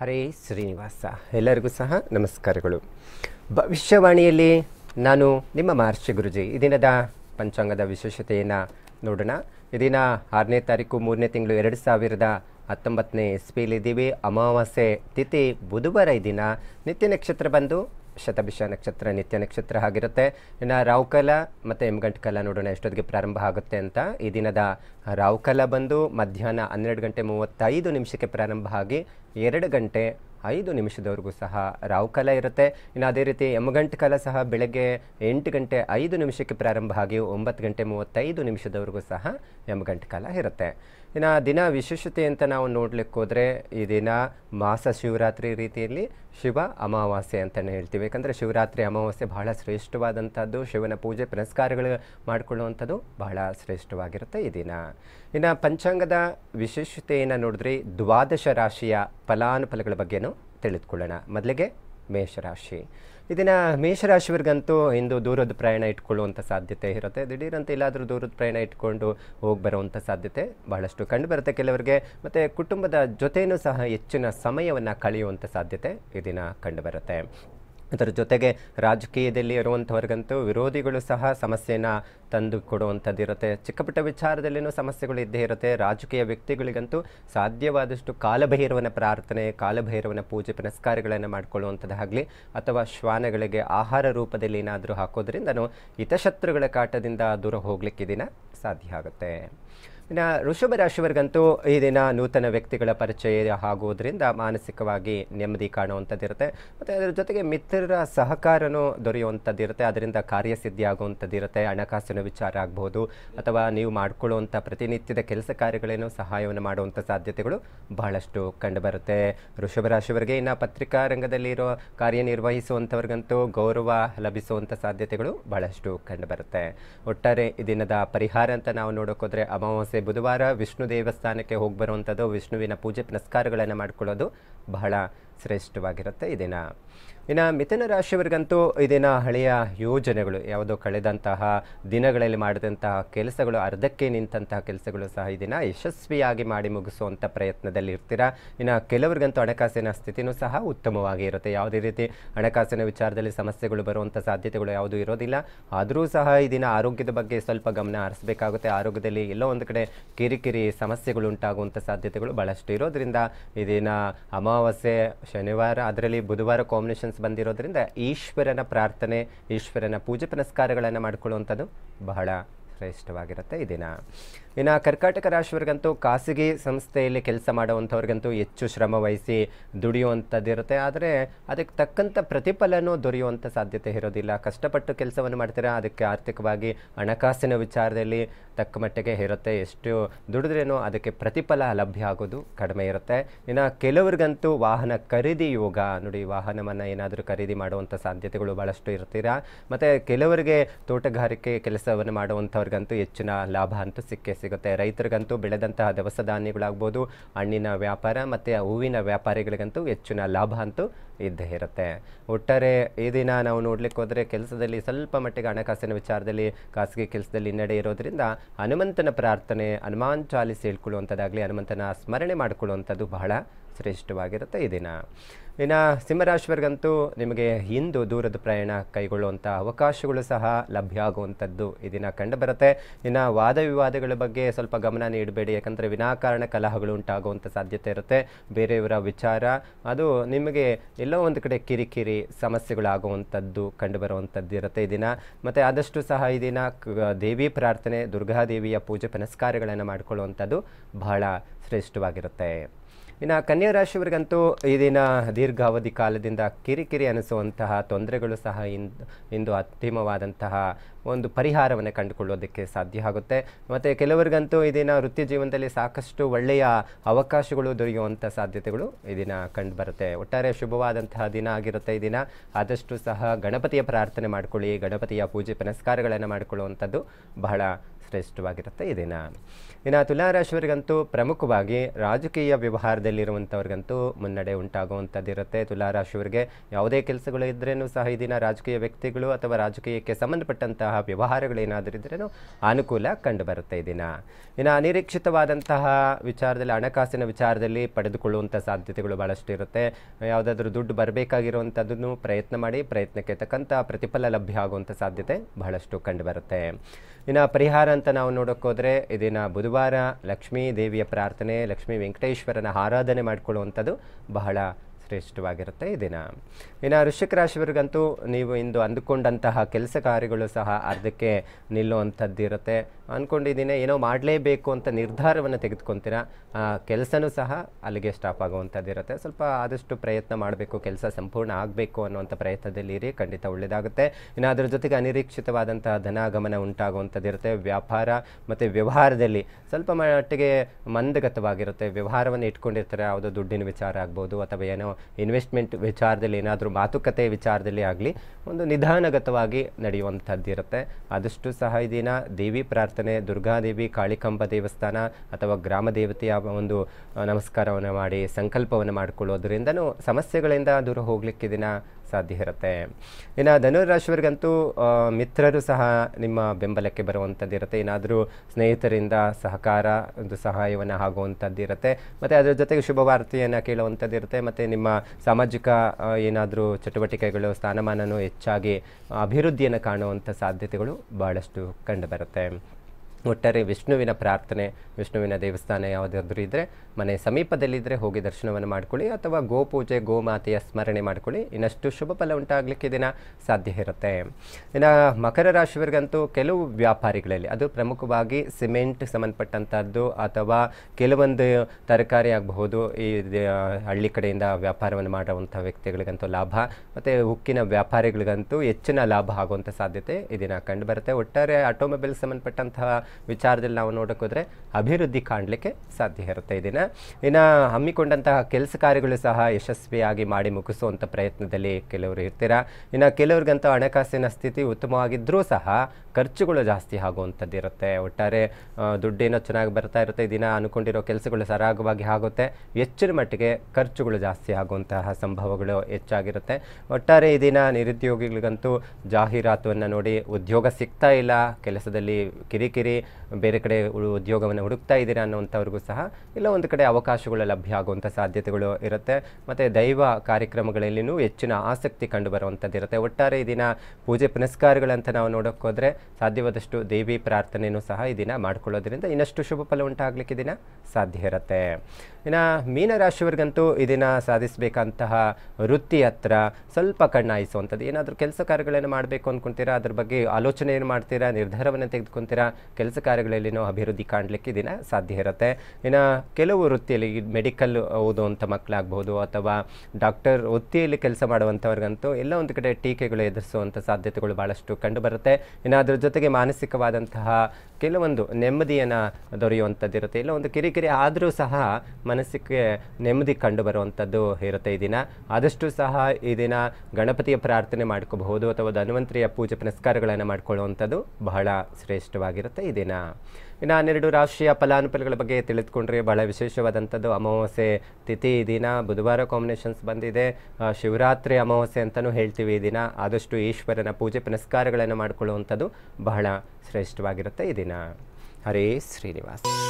ಹರೇ ಶ್ರೀನಿವಾಸ. ಎಲ್ಲರಿಗೂ ಸಹ ನಮಸ್ಕಾರಗಳು. ಭವಿಷ್ಯವಾಣಿಯಲ್ಲಿ ನಾನು ನಿಮ್ಮ ಮಹರ್ಷಿ ಗುರುಜಿ. ಈ ದಿನದ ಪಂಚಾಂಗದ ವಿಶೇಷತೆಯನ್ನು ನೋಡೋಣ. ದಿನ ಆರನೇ ತಾರೀಕು ಮೂರನೇ ತಿಂಗಳು ಎರಡು ಸಾವಿರದ ಹತ್ತೊಂಬತ್ತನೇ ಇಸ್ವಿಲಿದ್ದೀವಿ ಅಮಾವಾಸ್ಯೆ ತಿಥಿ ಬುಧವಾರ ಈ ದಿನ. ನಿತ್ಯ ನಕ್ಷತ್ರ ಬಂದು ಶತಭಿಷ ನಕ್ಷತ್ರ, ನಿತ್ಯ ನಕ್ಷತ್ರ ಆಗಿರುತ್ತೆ ಇನ್ನು ರಾಹುಕಾಲ ಮತ್ತು ಎಮ್ಗಂಟು ನೋಡೋಣ ಎಷ್ಟೊತ್ತಿಗೆ ಪ್ರಾರಂಭ ಆಗುತ್ತೆ ಅಂತ. ಈ ದಿನದ ರಾಹುಕಾಲ ಬಂದು ಮಧ್ಯಾಹ್ನ ಹನ್ನೆರಡು ಗಂಟೆ ಮೂವತ್ತೈದು ನಿಮಿಷಕ್ಕೆ ಪ್ರಾರಂಭ ಆಗಿ ಎರಡು ಗಂಟೆ ಐದು ನಿಮಿಷದವರೆಗೂ ಸಹ ರಾಹುಕಾಲ ಇರುತ್ತೆ. ಇನ್ನು ಅದೇ ರೀತಿ ಯಮಗಂಟು ಕಾಲ ಸಹ ಬೆಳಗ್ಗೆ ಎಂಟು ಗಂಟೆ ಐದು ನಿಮಿಷಕ್ಕೆ ಪ್ರಾರಂಭ ಆಗಿ ಒಂಬತ್ತು ಗಂಟೆ ಮೂವತ್ತೈದು ನಿಮಿಷದವರೆಗೂ ಸಹ ಯಮಗಂಟು ಕಾಲ ಇರುತ್ತೆ. ಇನ್ನು ದಿನ ವಿಶೇಷತೆ ಅಂತ ನಾವು ನೋಡ್ಲಿಕ್ಕೆ ಹೋದರೆ ಈ ದಿನ ಮಾಸ ಶಿವರಾತ್ರಿ ರೀತಿಯಲ್ಲಿ ಶಿವ ಅಮಾವಾಸ್ಯೆ ಅಂತಲೇ ಹೇಳ್ತೀವಿ. ಯಾಕಂದರೆ ಶಿವರಾತ್ರಿ ಅಮಾವಾಸ್ಯೆ ಬಹಳ ಶ್ರೇಷ್ಠವಾದಂಥದ್ದು. ಶಿವನ ಪೂಜೆ, ಪುನಸ್ಕಾರಗಳು ಮಾಡಿಕೊಳ್ಳುವಂಥದ್ದು ಬಹಳ ಶ್ರೇಷ್ಠವಾಗಿರುತ್ತೆ ಈ ದಿನ. ಇನ್ನು ಪಂಚಾಂಗದ ವಿಶೇಷತೆಯನ್ನು ನೋಡಿದ್ರೆ ದ್ವಾದಶ ರಾಶಿಯ ಫಲಾನುಫಲಗಳ ಬಗ್ಗೆನೂ ತಿಳಿದುಕೊಳ್ಳೋಣ. ಮೊದಲಿಗೆ ಮೇಷರಾಶಿ. ಇದನ್ನು ಮೇಷರಾಶಿಯವರಿಗಂತೂ ಇಂದು ದೂರದ ಪ್ರಯಾಣ ಇಟ್ಕೊಳ್ಳುವಂಥ ಸಾಧ್ಯತೆ ಇರುತ್ತೆ. ದಿಢೀರಂತ ಎಲ್ಲಾದರೂ ದೂರದ ಪ್ರಯಾಣ ಇಟ್ಕೊಂಡು ಹೋಗಿ ಬರುವಂಥ ಸಾಧ್ಯತೆ ಬಹಳಷ್ಟು ಕಂಡು ಬರುತ್ತೆ ಕೆಲವರಿಗೆ. ಮತ್ತು ಕುಟುಂಬದ ಜೊತೆಯೂ ಸಹ ಹೆಚ್ಚಿನ ಸಮಯವನ್ನು ಕಳೆಯುವಂಥ ಸಾಧ್ಯತೆ ಈ ದಿನ ಅದರ ಜೊತೆಗೆ ರಾಜಕೀಯದಲ್ಲಿ ಇರುವಂಥವ್ರಿಗಂತೂ ವಿರೋಧಿಗಳು ಸಹ ಸಮಸ್ಯೆನ ತಂದು ಕೊಡುವಂಥದ್ದು ಇರುತ್ತೆ ಚಿಕ್ಕ ಪುಟ್ಟ ವಿಚಾರದಲ್ಲಿನೂ ಸಮಸ್ಯೆಗಳು ಇದ್ದೇ ಇರುತ್ತೆ. ರಾಜಕೀಯ ವ್ಯಕ್ತಿಗಳಿಗಂತೂ ಸಾಧ್ಯವಾದಷ್ಟು ಕಾಲಭೈರವನ ಪ್ರಾರ್ಥನೆ, ಕಾಲಭೈರವನ ಪೂಜೆ, ಪುನಸ್ಕಾರಗಳನ್ನು ಮಾಡಿಕೊಳ್ಳುವಂಥದ್ದಾಗಲಿ ಅಥವಾ ಶ್ವಾನಗಳಿಗೆ ಆಹಾರ ರೂಪದಲ್ಲಿ ಏನಾದರೂ ಹಾಕೋದ್ರಿಂದನೂ ಹಿತಶತ್ರುಗಳ ಕಾಟದಿಂದ ದೂರ ಹೋಗಲಿಕ್ಕೆ ದಿನ ಸಾಧ್ಯ ಆಗುತ್ತೆ. ಇನ್ನು ಋಷಭ ರಾಶಿಯವರಿಗಂತೂ ಈ ದಿನ ನೂತನ ವ್ಯಕ್ತಿಗಳ ಪರಿಚಯ ಆಗುವುದರಿಂದ ಮಾನಸಿಕವಾಗಿ ನೆಮ್ಮದಿ ಕಾಣುವಂಥದ್ದಿರುತ್ತೆ. ಮತ್ತು ಅದರ ಜೊತೆಗೆ ಮಿತ್ರರ ಸಹಕಾರನೂ ದೊರೆಯುವಂಥದ್ದಿರುತ್ತೆ. ಅದರಿಂದ ಕಾರ್ಯಸಿದ್ಧಿ ಆಗುವಂಥದ್ದಿರುತ್ತೆ. ಹಣಕಾಸಿನ ವಿಚಾರ ಆಗ್ಬೋದು, ಅಥವಾ ನೀವು ಮಾಡಿಕೊಳ್ಳುವಂಥ ಪ್ರತಿನಿತ್ಯದ ಕೆಲಸ ಕಾರ್ಯಗಳೇನು ಸಹಾಯವನ್ನು ಮಾಡುವಂಥ ಸಾಧ್ಯತೆಗಳು ಬಹಳಷ್ಟು ಕಂಡುಬರುತ್ತೆ. ಋಷಭ ರಾಶಿವರಿಗೆ ಇನ್ನು ಪತ್ರಿಕಾ ರಂಗದಲ್ಲಿರೋ ಕಾರ್ಯನಿರ್ವಹಿಸುವಂಥವ್ರಿಗಂತೂ ಗೌರವ ಲಭಿಸುವಂಥ ಸಾಧ್ಯತೆಗಳು ಬಹಳಷ್ಟು ಕಂಡುಬರುತ್ತೆ. ಒಟ್ಟಾರೆ ಈ ದಿನದ ಪರಿಹಾರ ಅಂತ ನಾವು ನೋಡೋಕೋದ್ರೆ ಅಮಾವಾಸ್ಯೆ ಬುಧವಾರ ವಿಷ್ಣು ದೇವಸ್ಥಾನಕ್ಕೆ ಹೋಗಿ ಬರುವಂಥದ್ದು ವಿಷ್ಣುವಿನ ಪೂಜೆ ಪುನಸ್ಕಾರಗಳನ್ನು ಮಾಡಿಕೊಳ್ಳೋದು ಬಹಳ ಶ್ರೇಷ್ಠವಾಗಿರುತ್ತೆ ಈ ಇನ್ನು ಮಿಥುನ ರಾಶಿಯವರಿಗಂತೂ ಇದನ್ನು ದಿನ ಹಳೆಯ ಯೋಜನೆಗಳು, ಯಾವುದೋ ಕಳೆದಂತಹ ದಿನಗಳಲ್ಲಿ ಮಾಡಿದಂತಹ ಕೆಲಸಗಳು, ಅರ್ಧಕ್ಕೆ ನಿಂತಹ ಕೆಲಸಗಳು ಸಹ ಇದನ್ನು ಯಶಸ್ವಿಯಾಗಿ ಮಾಡಿ ಮುಗಿಸುವಂಥ ಪ್ರಯತ್ನದಲ್ಲಿ ಇರ್ತೀರಾ ಇನ್ನು ಕೆಲವರಿಗಂತೂ ಹಣಕಾಸಿನ ಸ್ಥಿತಿನೂ ಸಹ ಉತ್ತಮವಾಗಿ ಇರುತ್ತೆ. ಯಾವುದೇ ರೀತಿ ಹಣಕಾಸಿನ ವಿಚಾರದಲ್ಲಿ ಸಮಸ್ಯೆಗಳು ಬರುವಂಥ ಸಾಧ್ಯತೆಗಳು ಯಾವುದೂ ಇರೋದಿಲ್ಲ. ಆದರೂ ಸಹ ಇದನ್ನು ಆರೋಗ್ಯದ ಬಗ್ಗೆ ಸ್ವಲ್ಪ ಗಮನ ಹರಿಸಬೇಕಾಗುತ್ತೆ. ಆರೋಗ್ಯದಲ್ಲಿ ಎಲ್ಲೋ ಒಂದು ಕಡೆ ಕಿರಿಕಿರಿ ಸಮಸ್ಯೆಗಳು ಉಂಟಾಗುವಂಥ ಸಾಧ್ಯತೆಗಳು ಭಾಳಷ್ಟು ಇರೋದ್ರಿಂದ ಇದನ್ನು ಅಮಾವಾಸ್ಯೆ, ಶನಿವಾರ, ಅದರಲ್ಲಿ ಬುಧವಾರ ಕಾಂಬಿನೇಷನ್ಸ್ ಬಂದಿರೋದ್ರಿಂದ ಈಶ್ವರನ ಪ್ರಾರ್ಥನೆ ಈಶ್ವರನ ಪೂಜೆ ಪುನಸ್ಕಾರಗಳನ್ನು ಮಾಡಿಕೊಳ್ಳುವಂಥದ್ದು ಬಹಳ ಶ್ರೇಷ್ಠವಾಗಿರುತ್ತೆ ಈ ದಿನ. ಇನ್ನು ಕರ್ಕಾಟಕ ರಾಶಿಯವರಿಗಂತೂ ಖಾಸಗಿ ಸಂಸ್ಥೆಯಲ್ಲಿ ಕೆಲಸ ಮಾಡುವಂಥವ್ರಿಗಂತೂ ಹೆಚ್ಚು ಶ್ರಮ ವಹಿಸಿ ದುಡಿಯುವಂಥದ್ದಿರುತ್ತೆ. ಆದರೆ ಅದಕ್ಕೆ ತಕ್ಕಂಥ ಪ್ರತಿಫಲನೂ ದೊರೆಯುವಂಥ ಸಾಧ್ಯತೆ ಇರೋದಿಲ್ಲ. ಕಷ್ಟಪಟ್ಟು ಕೆಲಸವನ್ನು ಮಾಡ್ತೀರಾ, ಅದಕ್ಕೆ ಆರ್ಥಿಕವಾಗಿ ಹಣಕಾಸಿನ ವಿಚಾರದಲ್ಲಿ ತಕ್ಕ ಮಟ್ಟಿಗೆ ಇರುತ್ತೆ. ಎಷ್ಟು ದುಡಿದ್ರೇನೋ ಅದಕ್ಕೆ ಪ್ರತಿಫಲ ಲಭ್ಯ ಆಗೋದು ಕಡಿಮೆ ಇರುತ್ತೆ. ಇನ್ನು ಕೆಲವರಿಗಂತೂ ವಾಹನ ಖರೀದಿ ಯೋಗ, ನೋಡಿ ವಾಹನವನ್ನು ಏನಾದರೂ ಖರೀದಿ ಮಾಡುವಂಥ ಸಾಧ್ಯತೆಗಳು ಭಾಳಷ್ಟು ಇರ್ತೀರಾ? ಮತ್ತು ಕೆಲವರಿಗೆ ತೋಟಗಾರಿಕೆ ಕೆಲಸವನ್ನು ಮಾಡುವಂಥವ್ರಿಗಂತೂ ಹೆಚ್ಚಿನ ಲಾಭ ಅಂತೂ ಸಿಕ್ಕೇ ಸಿಗುತ್ತೆ. ರೈತರಿಗಂತೂ ಬೆಳೆದಂತಹ ದವಸ ಧಾನ್ಯಗಳಾಗ್ಬೋದು ಹಣ್ಣಿನ ವ್ಯಾಪಾರ ಮತ್ತು ಹೂವಿನ ವ್ಯಾಪಾರಿಗಳಿಗಂತೂ ಹೆಚ್ಚಿನ ಲಾಭ ಅಂತೂ ಇದ್ದೇ ಇರುತ್ತೆ. ಒಟ್ಟಾರೆ ಈ ದಿನ ನಾವು ನೋಡ್ಲಿಕ್ಕೆ ಹೋದರೆ ಕೆಲಸದಲ್ಲಿ ಸ್ವಲ್ಪ ಮಟ್ಟಿಗೆ ಹಣಕಾಸಿನ ವಿಚಾರದಲ್ಲಿ, ಖಾಸಗಿ ಕೆಲಸದಲ್ಲಿ ಹಿನ್ನಡೆ ಇರೋದ್ರಿಂದ ಹನುಮಂತನ ಪ್ರಾರ್ಥನೆ, ಹನುಮಾನ್ ಚಾಲಿಸಿ ಹೇಳ್ಕೊಳ್ಳುವಂಥದ್ದಾಗಲಿ ಹನುಮಂತನ ಸ್ಮರಣೆ ಮಾಡಿಕೊಳ್ಳುವಂಥದ್ದು ಬಹಳ ಶ್ರೇಷ್ಠವಾಗಿರುತ್ತೆ ಈ ದಿನ. ಇನ್ನು ಸಿಂಹರಾಶಿವರಿಗಂತೂ ನಿಮಗೆ ಇಂದು ದೂರದ ಪ್ರಯಾಣ ಕೈಗೊಳ್ಳುವಂಥ ಅವಕಾಶಗಳು ಸಹ ಲಭ್ಯ ಆಗುವಂಥದ್ದು ಈ ದಿನ ಕಂಡುಬರುತ್ತೆ. ಇನ್ನು ವಾದ ವಿವಾದಗಳ ಬಗ್ಗೆ ಸ್ವಲ್ಪ ಗಮನ ನೀಡಬೇಡಿ, ಯಾಕಂದರೆ ವಿನಾಕಾರಣ ಕಲಹಗಳು ಉಂಟಾಗುವಂಥ ಸಾಧ್ಯತೆ ಇರುತ್ತೆ. ಬೇರೆಯವರ ವಿಚಾರ, ಅದು ನಿಮಗೆ ಎಲ್ಲೋ ಒಂದು ಕಡೆ ಕಿರಿಕಿರಿ, ಸಮಸ್ಯೆಗಳಾಗುವಂಥದ್ದು ಕಂಡುಬರುವಂಥದ್ದು ಇರುತ್ತೆ ಈ ದಿನ. ಮತ್ತು ಆದಷ್ಟು ಸಹ ಈ ದಿನ ದೇವಿ ಪ್ರಾರ್ಥನೆ, ದುರ್ಗಾದೇವಿಯ ಪೂಜೆ, ಪುನಸ್ಕಾರಗಳನ್ನು ಮಾಡಿಕೊಳ್ಳುವಂಥದ್ದು ಬಹಳ ಶ್ರೇಷ್ಠವಾಗಿರುತ್ತೆ. ಇನ್ನು ಕನ್ಯಾ ರಾಶಿಯವರಿಗಂತೂ ಈ ದಿನ ದೀರ್ಘಾವಧಿ ಕಾಲದಿಂದ ಕಿರಿಕಿರಿ ಅನಿಸುವಂತಹ ತೊಂದರೆಗಳು ಸಹ ಇಂದು ಇಂದು ಅಂತಿಮವಾದಂತಹ ಒಂದು ಪರಿಹಾರವನ್ನು ಕಂಡುಕೊಳ್ಳೋದಕ್ಕೆ ಸಾಧ್ಯ ಆಗುತ್ತೆ. ಮತ್ತು ಕೆಲವರಿಗಂತೂ ಇದಿನ ದಿನ ವೃತ್ತಿ ಜೀವನದಲ್ಲಿ ಸಾಕಷ್ಟು ಒಳ್ಳೆಯ ಅವಕಾಶಗಳು ದೊರೆಯುವಂಥ ಸಾಧ್ಯತೆಗಳು ಇದಿನ ದಿನ ಕಂಡುಬರುತ್ತೆ ಒಟ್ಟಾರೆ ಶುಭವಾದಂತಹ ದಿನ ಆಗಿರುತ್ತೆ ಈ ದಿನ. ಆದಷ್ಟು ಸಹ ಗಣಪತಿಯ ಪ್ರಾರ್ಥನೆ ಮಾಡಿಕೊಳ್ಳಿ, ಗಣಪತಿಯ ಪೂಜೆ ಪುನಸ್ಕಾರಗಳನ್ನು ಮಾಡಿಕೊಳ್ಳುವಂಥದ್ದು ಬಹಳ ಶ್ರೇಷ್ಠವಾಗಿರುತ್ತೆ ಈ ದಿನ. ಇನ್ನು ತುಲಾರಾಶಿಯವರಿಗಂತೂ ಪ್ರಮುಖವಾಗಿ ರಾಜಕೀಯ ವ್ಯವಹಾರದಲ್ಲಿರುವಂಥವ್ರಿಗಂತೂ ಮುನ್ನಡೆ ಉಂಟಾಗುವಂಥದ್ದಿರುತ್ತೆ. ತುಲಾರಾಶಿಯವರಿಗೆ ಯಾವುದೇ ಕೆಲಸಗಳು ಇದ್ರೇನು ಸಹ ಈ ದಿನ ರಾಜಕೀಯ ವ್ಯಕ್ತಿಗಳು ಅಥವಾ ರಾಜಕೀಯಕ್ಕೆ ಸಂಬಂಧಪಟ್ಟಂತಹ ವ್ಯವಹಾರಗಳೇನಾದರೂ ಇದ್ರೇನು ಅನುಕೂಲ ಕಂಡುಬರುತ್ತೆ ಈ ದಿನ. ಇನ್ನು ಅನಿರೀಕ್ಷಿತವಾದಂತಹ ವಿಚಾರದಲ್ಲಿ, ಹಣಕಾಸಿನ ವಿಚಾರದಲ್ಲಿ ಪಡೆದುಕೊಳ್ಳುವಂಥ ಸಾಧ್ಯತೆಗಳು ಭಾಳಷ್ಟು ಇರುತ್ತೆ. ಯಾವುದಾದ್ರೂ ದುಡ್ಡು ಬರಬೇಕಾಗಿರುವಂಥದ್ದನ್ನು ಪ್ರಯತ್ನ ಮಾಡಿ, ಪ್ರಯತ್ನಕ್ಕೆ ತಕ್ಕಂಥ ಪ್ರತಿಫಲ ಲಭ್ಯ ಆಗುವಂಥ ಸಾಧ್ಯತೆ ಬಹಳಷ್ಟು ಕಂಡುಬರುತ್ತೆ. ಇನ್ನು ಪರಿಹಾರ ಅಂತ ನಾವು ನೋಡೋಕ್ಕೋದ್ರೆ ಇದನ್ನು ಬುಧವಾರ ಲಕ್ಷ್ಮೀ ದೇವಿಯ ಪ್ರಾರ್ಥನೆ, ಲಕ್ಷ್ಮೀ ವೆಂಕಟೇಶ್ವರನ ಆರಾಧನೆ ಮಾಡಿಕೊಳ್ಳುವಂಥದ್ದು ಬಹಳ ಶ್ರೇಷ್ಠವಾಗಿರುತ್ತೆ ಈ ದಿನ. ಇನ್ನು ವೃಶ್ಚಿಕ ರಾಶಿಯವರಿಗಂತೂ ನೀವು ಇಂದು ಅಂದುಕೊಂಡಂತಹ ಕೆಲಸ ಕಾರ್ಯಗಳು ಸಹ ಅರ್ಧಕ್ಕೆ ನಿಲ್ಲುವಂಥದ್ದು ಇರುತ್ತೆ. ಅಂದ್ಕೊಂಡಿದ್ದೀನಿ ಏನೋ ಮಾಡಲೇಬೇಕು ಅಂತ ನಿರ್ಧಾರವನ್ನು ತೆಗೆದುಕೊತೀರಾ? ಕೆಲಸನೂ ಸಹ ಅಲ್ಲಿಗೆ ಸ್ಟಾಪ್ ಆಗುವಂಥದ್ದು ಇರುತ್ತೆ. ಸ್ವಲ್ಪ ಆದಷ್ಟು ಪ್ರಯತ್ನ ಮಾಡಬೇಕು, ಕೆಲಸ ಸಂಪೂರ್ಣ ಆಗಬೇಕು ಅನ್ನುವಂಥ ಪ್ರಯತ್ನದಲ್ಲಿ ಇರಿ, ಖಂಡಿತ ಒಳ್ಳೆಯದಾಗುತ್ತೆ. ಇನ್ನು ಅದರ ಜೊತೆಗೆ ಅನಿರೀಕ್ಷಿತವಾದಂತಹ ಧನಾಗಮನ ಉಂಟಾಗುವಂಥದ್ದು ಇರುತ್ತೆ. ವ್ಯಾಪಾರ ಮತ್ತು ವ್ಯವಹಾರದಲ್ಲಿ ಸ್ವಲ್ಪ ಮಟ್ಟಿಗೆ ಮಂದಗತವಾಗಿರುತ್ತೆ. ವ್ಯವಹಾರವನ್ನು ಇಟ್ಕೊಂಡಿರ್ತಾರೆ. ಯಾವುದೋ ದುಡ್ಡಿನ ವಿಚಾರ ಆಗ್ಬೋದು ಅಥವಾ ಏನೋ ಇನ್ವೆಸ್ಟ್ಮೆಂಟ್ ವಿಚಾರದಲ್ಲಿ ಏನಾದರೂ ಮಾತುಕತೆ ವಿಚಾರದಲ್ಲಿ ಆಗಲಿ, ಒಂದು ನಿಧಾನಗತವಾಗಿ ನಡೆಯುವಂಥದ್ದು ಇರುತ್ತೆ. ಆದಷ್ಟು ಸಹ ಇದೀನ ದಿನ ದೇವಿ ಪ್ರಾರ್ಥನೆ, ದುರ್ಗಾದೇವಿ ಕಾಳಿಕಂಬ ದೇವಸ್ಥಾನ ಅಥವಾ ಗ್ರಾಮ ದೇವತೆಯ ಒಂದು ನಮಸ್ಕಾರವನ್ನು ಮಾಡಿ, ಸಂಕಲ್ಪವನ್ನು ಮಾಡಿಕೊಳ್ಳೋದ್ರಿಂದನೂ ಸಮಸ್ಯೆಗಳಿಂದ ದೂರ ಹೋಗಲಿಕ್ಕೆ ದಿನ ಸಾಧ್ಯ ಇರುತ್ತೆ. ಇನ್ನು ಧನುರಾಶಿಯವರಿಗಂತೂ ಆ, ಮಿತ್ರರು ಸಹ ನಿಮ್ಮ ಬೆಂಬಲಕ್ಕೆ ಬರುವಂಥದ್ದು ಇರುತ್ತೆ. ಏನಾದರೂ ಸ್ನೇಹಿತರಿಂದ ಸಹಕಾರ ಒಂದು ಸಹಾಯವನ್ನು ಆಗುವಂಥದ್ದು ಇರುತ್ತೆ. ಮತ್ತು ಅದರ ಜೊತೆಗೆ ಶುಭ ವಾರ್ತೆಯನ್ನು ಕೇಳುವಂಥದ್ದು ಇರುತ್ತೆ. ಮತ್ತು ನಿಮ್ಮ ಸಾಮಾಜಿಕ ಏನಾದರೂ ಚಟುವಟಿಕೆಗಳು ಸ್ಥಾನಮಾನನೂ ಹೆಚ್ಚಾಗಿ ಅಭಿವೃದ್ಧಿಯನ್ನು ಕಾಣುವಂಥ ಸಾಧ್ಯತೆಗಳು ಭಾಳಷ್ಟು ಕಂಡುಬರುತ್ತೆ ಒಟ್ಟಾರೆ ವಿಷ್ಣುವಿನ ಪ್ರಾರ್ಥನೆ, ವಿಷ್ಣುವಿನ ದೇವಸ್ಥಾನ ಯಾವುದಾದ್ರೂ ಇದ್ದರೆ ಮನೆ ಸಮೀಪದಲ್ಲಿದ್ದರೆ ಹೋಗಿ ದರ್ಶನವನ್ನು ಮಾಡ್ಕೊಳ್ಳಿ, ಅಥವಾ ಗೋಪೂಜೆ, ಗೋಮಾತೆಯ ಸ್ಮರಣೆ ಮಾಡಿಕೊಳ್ಳಿ. ಇನ್ನಷ್ಟು ಶುಭ ಫಲ ಉಂಟಾಗಲಿಕ್ಕೆ ದಿನ ಸಾಧ್ಯ ಇರುತ್ತೆ. ಇನ್ನು ಮಕರ ರಾಶಿಯವರಿಗಂತೂ ಕೆಲವು ವ್ಯಾಪಾರಿಗಳಲ್ಲಿ, ಅದು ಪ್ರಮುಖವಾಗಿ ಸಿಮೆಂಟ್ ಸಂಬಂಧಪಟ್ಟಂಥದ್ದು ಅಥವಾ ಕೆಲವೊಂದು ತರಕಾರಿ ಆಗಬಹುದು, ಈ ಹಳ್ಳಿ ಕಡೆಯಿಂದ ವ್ಯಾಪಾರವನ್ನು ಮಾಡುವಂಥ ವ್ಯಕ್ತಿಗಳಿಗಂತೂ ಲಾಭ, ಮತ್ತು ಉಕ್ಕಿನ ವ್ಯಾಪಾರಿಗಳಿಗಂತೂ ಹೆಚ್ಚಿನ ಲಾಭ ಆಗುವಂಥ ಸಾಧ್ಯತೆ ಈ ದಿನ ಕಂಡುಬರುತ್ತೆ ಒಟ್ಟಾರೆ ಆಟೋಮೊಬೈಲ್ ಸಂಬಂಧಪಟ್ಟಂತಹ ವಿಚಾರದಲ್ಲಿ ನಾವು ನೋಡೋಕ್ಕೋದ್ರೆ ಅಭಿವೃದ್ಧಿ ಕಾಣಲಿಕ್ಕೆ ಸಾಧ್ಯ ಇರುತ್ತೆ ಇದನ್ನು ದಿನ. ಇನ್ನು ಹಮ್ಮಿಕೊಂಡಂತಹ ಕೆಲಸ ಕಾರ್ಯಗಳು ಸಹ ಯಶಸ್ವಿಯಾಗಿ ಮಾಡಿ ಮುಗಿಸುವಂಥ ಪ್ರಯತ್ನದಲ್ಲಿ ಕೆಲವರು ಇರ್ತೀರಾ? ಇನ್ನು ಕೆಲವ್ರಿಗಂತೂ ಹಣಕಾಸಿನ ಸ್ಥಿತಿ ಉತ್ತಮವಾಗಿದ್ದರೂ ಸಹ ಖರ್ಚುಗಳು ಜಾಸ್ತಿ ಆಗುವಂಥದ್ದು ಇರುತ್ತೆ. ಒಟ್ಟಾರೆ ದುಡ್ಡೇನೋ ಚೆನ್ನಾಗಿ ಬರ್ತಾ ಇರುತ್ತೆ. ದಿನ ಅನ್ಕೊಂಡಿರೋ ಕೆಲಸಗಳು ಸರಾಗವಾಗಿ ಆಗುತ್ತೆ. ಹೆಚ್ಚಿನ ಮಟ್ಟಿಗೆ ಖರ್ಚುಗಳು ಜಾಸ್ತಿ ಆಗುವಂತಹ ಸಂಭವಗಳು ಹೆಚ್ಚಾಗಿರುತ್ತೆ. ಒಟ್ಟಾರೆ ಈ ದಿನ ನಿರುದ್ಯೋಗಿಗಳಿಗಂತೂ ಜಾಹೀರಾತನ್ನು ನೋಡಿ ಉದ್ಯೋಗ ಸಿಗ್ತಾ ಇಲ್ಲ. ಕೆಲಸದಲ್ಲಿ ಕಿರಿಕಿರಿ ಬೇರೆ ಕಡೆ ಉದ್ಯೋಗವನ್ನು ಹುಡುಕ್ತಾ ಇದ್ದೀರಾ ಅನ್ನೋವಂಥವ್ರಿಗೂ ಸಹ ಇಲ್ಲ ಒಂದು ಕಡೆ ಅವಕಾಶಗಳು ಲಭ್ಯ ಆಗುವಂಥ ಸಾಧ್ಯತೆಗಳು ಇರುತ್ತೆ. ಮತ್ತು ದೈವ ಕಾರ್ಯಕ್ರಮಗಳಲ್ಲಿನೂ ಹೆಚ್ಚಿನ ಆಸಕ್ತಿ ಕಂಡು ಬರುವಂಥದ್ದು ಇರುತ್ತೆ. ಒಟ್ಟಾರೆ ಈ ದಿನ ಪೂಜೆ ಪುನಸ್ಕಾರಗಳಂತ ನಾವು ನೋಡೋಕ್ಕೋದ್ರೆ ಸಾಧ್ಯವಾದಷ್ಟು ದೇವಿ ಪ್ರಾರ್ಥನೆಯೂ ಸಹ ಈ ದಿನ ಮಾಡ್ಕೊಳ್ಳೋದ್ರಿಂದ ಇನ್ನಷ್ಟು ಶುಭ ಫಲ ಉಂಟಾಗಲಿಕ್ಕೆ ದಿನ ಸಾಧ್ಯ ಇರುತ್ತೆ. ಇನ್ನು ಮೀನರಾಶಿಯವರಿಗಂತೂ ಈ ದಿನ ಸಾಧಿಸಬೇಕಂತಹ ವೃತ್ತಿ ಹತ್ರ ಸ್ವಲ್ಪ ಕಣ್ಣಾಯಿಸುವಂಥದ್ದು ಏನಾದರೂ ಕೆಲಸ ಕಾರ್ಯಗಳನ್ನು ಮಾಡಬೇಕು ಅಂದ್ಕೊಂತೀರಾ? ಅದ್ರ ಬಗ್ಗೆ ಆಲೋಚನೆ ಏನು ಮಾಡ್ತೀರಾ? ನಿರ್ಧಾರವನ್ನು ತೆಗೆದುಕೊಂತೀರಾ? ಕಾರ್ಯಗಳಲ್ಲಿನೂ ಅಭಿವೃದ್ಧಿ ಕಾಣಲಿಕ್ಕೆ ದಿನ ಸಾಧ್ಯ ಇರುತ್ತೆ. ಇನ್ನು ಕೆಲವು ವೃತ್ತಿಯಲ್ಲಿ ಮೆಡಿಕಲ್ ಓದುವಂಥ ಮಕ್ಕಳಾಗ್ಬೋದು ಅಥವಾ ಡಾಕ್ಟರ್ ವೃತ್ತಿಯಲ್ಲಿ ಕೆಲಸ ಮಾಡುವಂಥವ್ರಿಗಂತೂ ಎಲ್ಲ ಒಂದು ಕಡೆ ಟೀಕೆಗಳು ಎದುರಿಸುವಂಥ ಸಾಧ್ಯತೆಗಳು ಭಾಳಷ್ಟು ಕಂಡುಬರುತ್ತೆ ಇನ್ನು ಅದರ ಜೊತೆಗೆ ಮಾನಸಿಕವಾದಂತಹ ಕೆಲವೊಂದು ನೆಮ್ಮದಿಯನ್ನು ದೊರೆಯುವಂಥದ್ದು ಇರುತ್ತೆ ಇಲ್ಲ, ಒಂದು ಕಿರಿಕಿರಿ ಆದರೂ ಸಹ ಮನಸ್ಸಿಗೆ ನೆಮ್ಮದಿ ಕಂಡು ಬರುವಂಥದ್ದು ಇರುತ್ತೆ ಈ ದಿನ. ಆದಷ್ಟು ಸಹ ಈ ದಿನ ಗಣಪತಿಯ ಪ್ರಾರ್ಥನೆ ಮಾಡ್ಕೋಬಹುದು ಅಥವಾ ಧನ್ವಂತರಿಯ ಪೂಜೆ ಪುನಸ್ಕಾರಗಳನ್ನು ಮಾಡ್ಕೊಳ್ಳುವಂಥದ್ದು ಬಹಳ ಶ್ರೇಷ್ಠವಾಗಿರುತ್ತೆ ಈ ದಿನ. ಇನ್ನು ಹನ್ನೆರಡು ರಾಷ್ಟ್ರೀಯ ಫಲಾನುಭವಿಗಳ ಬಗ್ಗೆ ತಿಳಿದುಕೊಂಡ್ರೆ ಬಹಳ ವಿಶೇಷವಾದಂಥದ್ದು. ಅಮಾವಾಸ್ಯೆ ತಿಥಿ ದಿನ, ಬುಧವಾರ ಕಾಂಬಿನೇಷನ್ಸ್ ಬಂದಿದೆ. ಶಿವರಾತ್ರಿ ಅಮಾವಾಸ್ಯೆ ಅಂತಲೂ ಹೇಳ್ತೀವಿ ಈ ದಿನ. ಆದಷ್ಟು ಈಶ್ವರನ ಪೂಜೆ ಪುನಸ್ಕಾರಗಳನ್ನು ಮಾಡಿಕೊಳ್ಳುವಂಥದ್ದು ಬಹಳ ಶ್ರೇಷ್ಠವಾಗಿರುತ್ತೆ ಈ ದಿನ. ಹರೇ ಶ್ರೀನಿವಾಸ್.